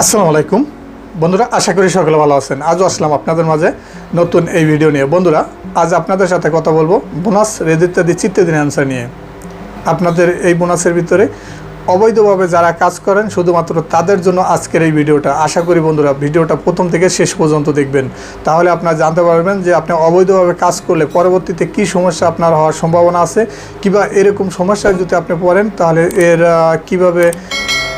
আসসালামু আলাইকুম। বন্ধুরা, আশা করি সকলে ভালো আছেন। আজও আসলাম আপনাদের মাঝে নতুন এই ভিডিও নিয়ে। বন্ধুরা, আজ আপনাদের সাথে কথা বলব বোনাস রেজিত্যাদি চিত্তাদিন অ্যান্সার নিয়ে। আপনাদের এই বোনাসের ভিতরে অবৈধভাবে যারা কাজ করেন, শুধুমাত্র তাদের জন্য আজকের এই ভিডিওটা। আশা করি বন্ধুরা, ভিডিওটা প্রথম থেকে শেষ পর্যন্ত দেখবেন। তাহলে আপনারা জানতে পারবেন যে আপনি অবৈধভাবে কাজ করলে পরবর্তীতে কি সমস্যা আপনার হওয়ার সম্ভাবনা আছে, কিংবা এরকম সমস্যায় যদি আপনি পড়েন, তাহলে এর কীভাবে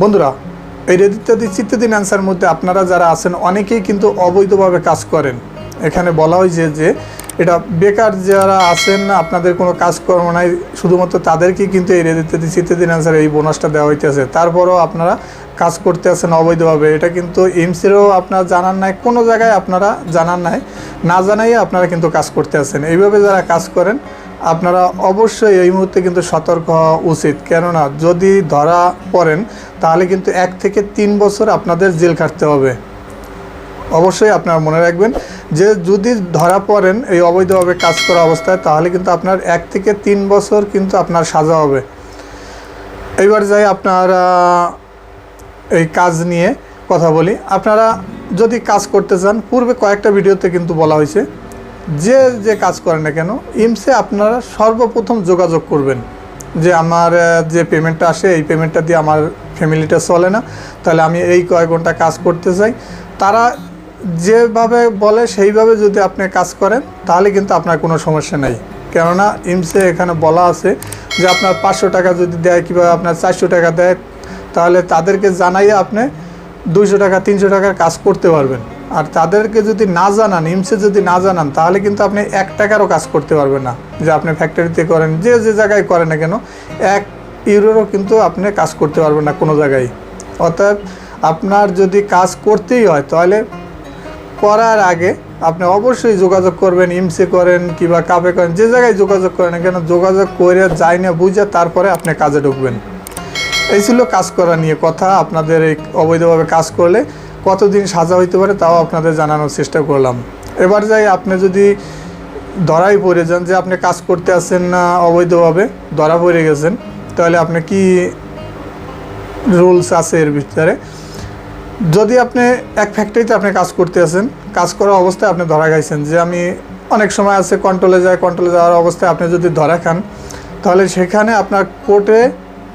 বন্ধুরা, এই রেদিত্যাদি চিত্তদিন অ্যান্সার মধ্যে আপনারা যারা আছেন, অনেকেই কিন্তু অবৈধভাবে কাজ করেন। এখানে বলা হয়েছে যে, এটা বেকার যারা আছেন, আপনাদের কোনো কাজকর্ম নাই, শুধুমাত্র তাদেরকেই কিন্তু এই রেদিত্যাদি চিত্তদিন অ্যান্সার এই বোনাসটা দেওয়া হইতেছে। তারপরও আপনারা কাজ করতে আছেন অবৈধভাবে। এটা কিন্তু ইমসেরও আপনারা জানান নাই, কোনো জায়গায় আপনারা জানান নাই। না জানাই আপনারা কিন্তু কাজ করতে আছেন। এইভাবে যারা কাজ করেন আপনারা অবশ্যই এই মুহূর্তে কিন্তু সতর্ক হওয়া উচিত। কেননা যদি ধরা পড়েন, তাহলে কিন্তু এক থেকে তিন বছর আপনাদের জেল কাটতে হবে। অবশ্যই আপনারা মনে রাখবেন যে যদি ধরা পড়েন, এই অবৈধভাবে কাজ করা অবস্থায়, তাহলে কিন্তু আপনার এক থেকে তিন বছর কিন্তু আপনার সাজা হবে। এইবার যাই আপনারা এই কাজ নিয়ে কথা বলি। আপনারা যদি কাজ করতে চান, পূর্বে কয়েকটা ভিডিওতে কিন্তু বলা হয়েছে। যে যে কাজ করেন না কেন, ইমসে আপনারা সর্বপ্রথম যোগাযোগ করবেন যে আমার যে পেমেন্টটা আসে, এই পেমেন্টটা দিয়ে আমার ফ্যামিলিটা চলে না। তাহলে আমি এই কয়েক ঘণ্টা কাজ করতে চাই। তারা যেভাবে বলে সেইভাবে যদি আপনি কাজ করেন, তাহলে কিন্তু আপনার কোনো সমস্যা নেই। কেননা ইমসে এখানে বলা আছে যে আপনার পাঁচশো টাকা যদি দেয় কিংবা আপনার চারশো টাকা দেয়, তাহলে তাদেরকে জানাইয়ে আপনি দুইশো টাকা, তিনশো টাকার কাজ করতে পারবেন। আর তাদেরকে যদি না জানান, ইমসে যদি না জানান, তাহলে কিন্তু আপনি এক টাকারও কাজ করতে পারবেন না। যে আপনি ফ্যাক্টরিতে করেন, যে যে জায়গায় করেন না কেন, এক ইউরোরও কিন্তু আপনি কাজ করতে পারবেন না কোনো জায়গায়। অর্থাৎ আপনার যদি কাজ করতেই হয়, তাহলে করার আগে আপনি অবশ্যই যোগাযোগ করবেন, ইমসে করেন কিংবা কাপে করেন, যে জায়গায় যোগাযোগ করেন কেন, যোগাযোগ করে যাই না, বুঝে তারপরে আপনি কাজে ঢুকবেন। এই ছিল কাজ করা নিয়ে কথা। আপনাদের এই অবৈধভাবে কাজ করলে কতদিন সাজা হইতে পারে তাও আপনাদের জানানোর চেষ্টা করলাম। এবার যাই, আপনি যদি ধরাই পড়ে যান যে আপনি কাজ করতে আসছেন না অবৈধভাবে, ধরা পড়ে গেছেন, তাহলে আপনি কি রুলস আছে এর ভিতরে? যদি আপনি এক ফ্যাক্টরিতে আপনি কাজ করতে আছেন, কাজ করা অবস্থায় আপনি ধরা খাইছেন, যে আমি অনেক সময় আছে কন্ট্রোলে যায় কন্ট্রোলে যাওয়ার অবস্থায় আপনি যদি ধরা খান, তাহলে সেখানে আপনার কোর্টে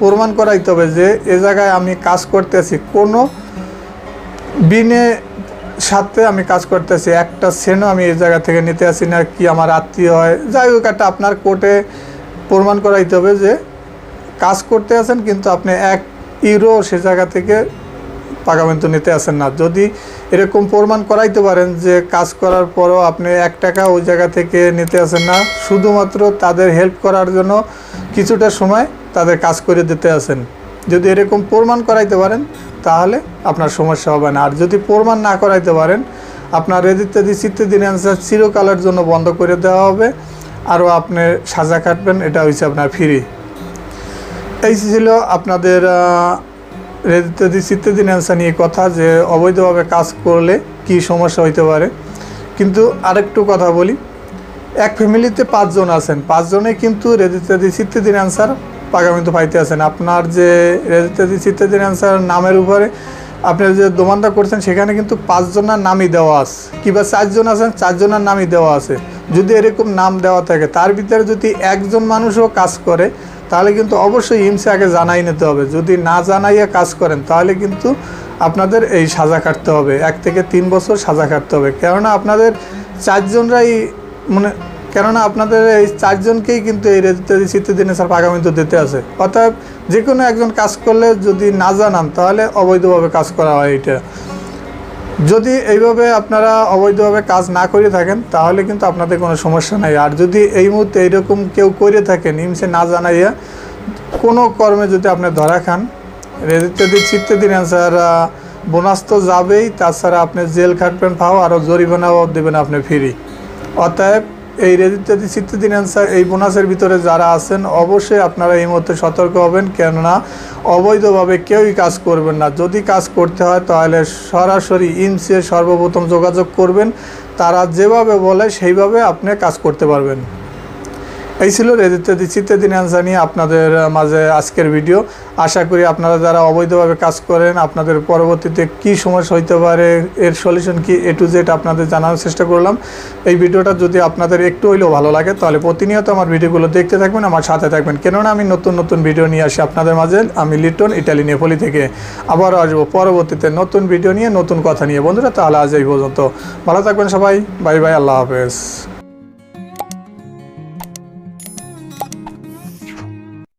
প্রমাণ করাইতে হবে যে এ জায়গায় আমি কাজ করতে আছি, কোনো বিনে সাথে আমি কাজ করতেছি, একটা সেনও আমি এই জায়গা থেকে নিতে আসি না, কি আমার আত্মীয় হয়। যাই হোক, একটা আপনার কোর্টে প্রমাণ করাইতে হবে যে কাজ করতে আছেন কিন্তু আপনি এক ইউরো সে জায়গা থেকে পাকামেন্তু নিতে আসেন না। যদি এরকম প্রমাণ করাইতে পারেন যে কাজ করার পরও আপনি এক টাকা ওই জায়গা থেকে নিতে আসেন না, শুধুমাত্র তাদের হেল্প করার জন্য কিছুটা সময় তাদের কাজ করে দিতে আসেন। যদি এরকম প্রমাণ করাইতে পারেন তাহলে আপনার সমস্যা হবে না। আর যদি প্রমাণ না করাইতে পারেন, আপনার রেজিত্যাদি চিত্তাদিন অ্যান্সার চিরকালের জন্য বন্ধ করে দেওয়া হবে। আরও আপনি সাজা কাটবেন, এটা হচ্ছে আপনার ফ্রি এই ছিল আপনাদের রেজিত্যাদি চিত্তাদিন অ্যান্সার নিয়ে কথা, যে অবৈধভাবে কাজ করলে কি সমস্যা হইতে পারে। কিন্তু আরেকটু কথা বলি, এক ফ্যামিলিতে পাঁচজন আছেন। পাঁচজনে কিন্তু রেজিস্ট্রাদি চিত্তাদিন অ্যান্সার পাগামিন্তু পাইতে আছেন। আপনার যে রেজিস্ট্রাদি চিত্তাদিন অ্যান্সার নামের উপরে আপনি যে দোমানটা করছেন, সেখানে কিন্তু পাঁচজনের নামই দেওয়া আছে। কিংবা চারজন আছেন, চারজনের নামই দেওয়া আছে। যদি এরকম নাম দেওয়া থাকে, তার ভিতরে যদি একজন মানুষও কাজ করে, তাহলে কিন্তু অবশ্যই ইমসে আগে জানাই নিতে হবে। যদি না জানাইয়া কাজ করেন, তাহলে কিন্তু আপনাদের এই সাজা কাটতে হবে। এক থেকে তিন বছর সাজা কাটতে হবে। কেননা আপনাদের চারজনরাই মানে কেননা আপনাদের এই চারজনকেই কিন্তু এই রেজিস্ট্রারি শীতের স্যার পাগামিন্তু দিতে আছে। অর্থাৎ যে কোনো একজন কাজ করলে যদি না জানান, তাহলে অবৈধভাবে কাজ করা হয় এটা যদি এইভাবে আপনারা অবৈধভাবে কাজ না করে থাকেন, তাহলে কিন্তু আপনাদের কোনো সমস্যা নাই। আর যদি এই মুহূর্তে এইরকম কেউ করে থাকেন, ইমসে না জানাইয়া কোনো কর্মে যদি আপনি ধরা খান, রেজিস্ট্রি চিত্তে দিন স্যার বোনাস তো যাবেই, তাছাড়া আপনি জেল খাটবেন পাও আরও জরিমানাও দেবেন আপনি ফ্রি। অতএব এই রেজিস্ট্রি চিত্তে দিন স্যার এই বোনাসের ভিতরে যারা আছেন, অবশ্যই আপনারা এই মুহূর্তে সতর্ক হবেন। কেননা অবৈধভাবে কেউই কাজ করবেন না। যদি কাজ করতে হয়, তাহলে সরাসরি ইনসিএ সর্বপ্রথম যোগাযোগ করবেন। তারা যেভাবে বলে, সেইভাবে আপনি কাজ করতে পারবেন। এই ছিল রেজিস্ট্রি চিত্তে দিন অ্যান্সার নিয়ে আপনাদের মাঝে আজকের ভিডিও। আশা করি আপনারা যারা অবৈধভাবে কাজ করেন, আপনাদের পরবর্তীতে কি সমস্যা হইতে পারে, এর সলিউশন কি এ টু জেড আপনাদের জানানোর চেষ্টা করলাম। এই ভিডিওটা যদি আপনাদের একটু হইলেও ভালো লাগে, তাহলে প্রতিনিয়ত আমার ভিডিওগুলো দেখতে থাকবেন, আমার সাথে থাকবেন। কেননা আমি নতুন নতুন ভিডিও নিয়ে আসি আপনাদের মাঝে। আমি লিটন ইটালি নেপলি থেকে আবারও আসব পরবর্তীতে নতুন ভিডিও নিয়ে, নতুন কথা নিয়ে। বন্ধুরা, তাহলে আজ এই পর্যন্ত। ভালো থাকবেন সবাই। বাই বাই, আল্লাহ হাফেজ।